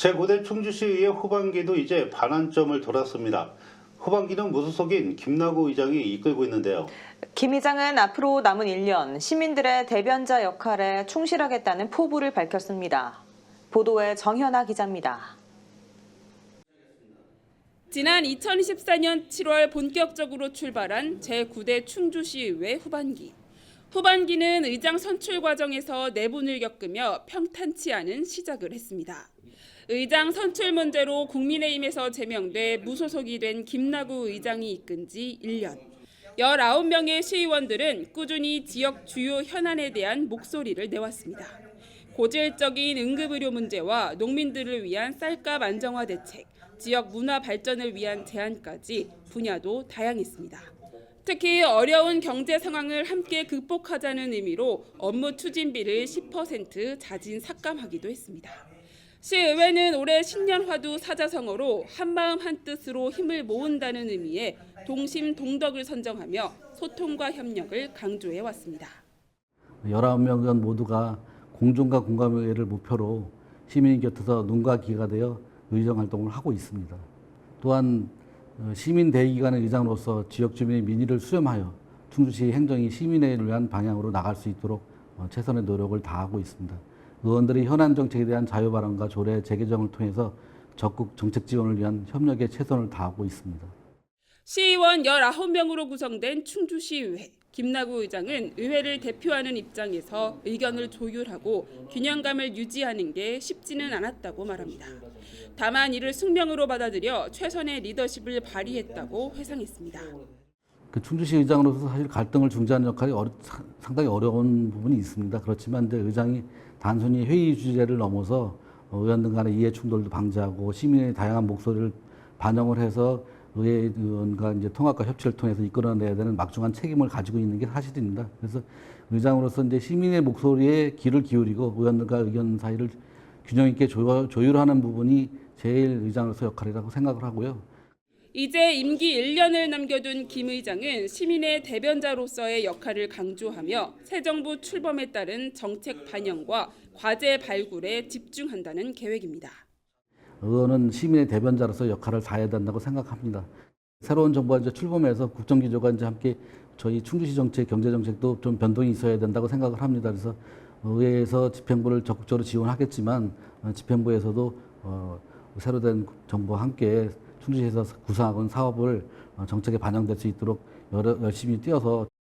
제9대 충주시의회 후반기도 이제 반환점을 돌았습니다. 후반기는 무소속인 김나구 의장이 이끌고 있는데요. 김 의장은 앞으로 남은 1년 시민들의 대변자 역할에 충실하겠다는 포부를 밝혔습니다. 보도에 정현아 기자입니다. 지난 2024년 7월 본격적으로 출발한 제9대 충주시의회 후반기. 후반기는 의장 선출 과정에서 내분을 겪으며 평탄치 않은 시작을 했습니다. 의장 선출 문제로 국민의힘에서 제명돼 무소속이 된 김나구 의장이 이끈 지 1년. 19명의 시의원들은 꾸준히 지역 주요 현안에 대한 목소리를 내왔습니다. 고질적인 응급의료 문제와 농민들을 위한 쌀값 안정화 대책, 지역 문화 발전을 위한 제안까지 분야도 다양했습니다. 특히 어려운 경제 상황을 함께 극복하자는 의미로 업무 추진비를 10% 자진 삭감하기도 했습니다. 시의회는 올해 신년화두 사자성어로 한마음 한뜻으로 힘을 모은다는 의미의 동심 동덕을 선정하며 소통과 협력을 강조해 왔습니다. 19명 의원 모두가 공존과 공감회를 목표로 시민 곁에서 눈과 귀가 되어 의정 활동을 하고 있습니다. 또한 어, 시민 대의기관의 의장으로서 지역 주민의 민의를 수렴하여 충주시 행정이 시민을 위한 방향으로 나갈 수 있도록 어, 최선의 노력을 다하고 있습니다. 의원들이 현안 정책에 대한 자유 발언과 조례 재개정을 통해서 적극 정책 지원을 위한 협력에 최선을 다하고 있습니다. 시의원 19명으로 구성된 충주시의회. 김나구 의장은 의회를 대표하는 입장에서 의견을 조율하고 균형감을 유지하는 게 쉽지는 않았다고 말합니다. 다만 이를 숙명으로 받아들여 최선의 리더십을 발휘했다고 회상했습니다. 그 충주시 의장으로서 사실 갈등을 중재하는 역할이 어려- 사- 상당히 어려운 부분이 있습니다. 그렇지만 이제 의장이 단순히 회의 주제를 넘어서 어, 의원들 간의 이해 충돌도 방지하고 시민의 다양한 목소리를 반영을 해서 의회의원과 이제 통합과 협치를 통해서 이끌어내야 되는 막중한 책임을 가지고 있는 게 사실입니다. 그래서 의장으로서 이제 시민의 목소리에 귀를 기울이고 의원들과 의견 사이를 균형 있게 조- 조율하는 부분이 제일 의장으로서 역할이라고 생각을 하고요. 이제 임기 1년을 남겨둔 김 의장은 시민의 대변자로서의 역할을 강조하며 새 정부 출범에 따른 정책 반영과 과제 발굴에 집중한다는 계획입니다. 의원은 시민의 대변자로서 역할을 다해야 된다고 생각합니다. 새로운 정부가 이제 출범해서 국정기조가 이제 함께 저희 충주시 정책, 경제 정책도 좀 변동이 있어야 된다고 생각을 합니다. 그래서 의회에서 집행부를 적극적으로 지원하겠지만 어, 집행부에서도 어, 새로 된 정부와 함께 충주시에서 구상하고 있는 사업을 어, 정책에 반영될 수 있도록 열심히 뛰어서 또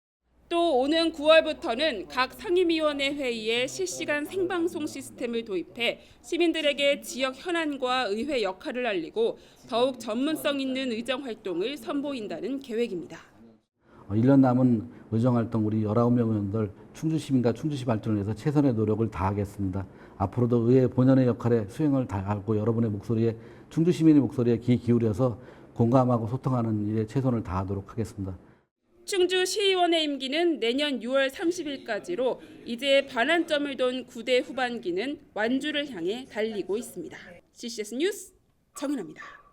오는 9월부터는 각 상임위원회 회의에 실시간 생방송 시스템을 도입해 시민들에게 지역 현안과 의회 역할을 알리고 더욱 전문성 있는 의정 활동을 선보인다는 계획입니다. 어, 1년 남은 의정 활동 우리 19명 의원들 충주 시민과 충주시 발전을 위해서 최선의 노력을 다하겠습니다. 앞으로도 의회 본연의 역할에 수행을 다하고 여러분의 목소리에 충주 시민의 목소리에 귀 기울여서 공감하고 소통하는 일에 최선을 다하도록 하겠습니다. 충주 시의원의 임기는 내년 6월 30일까지로 이제 반환점을 돈 9대 후반기는 완주를 향해 달리고 있습니다. CCS 뉴스 정은아입니다.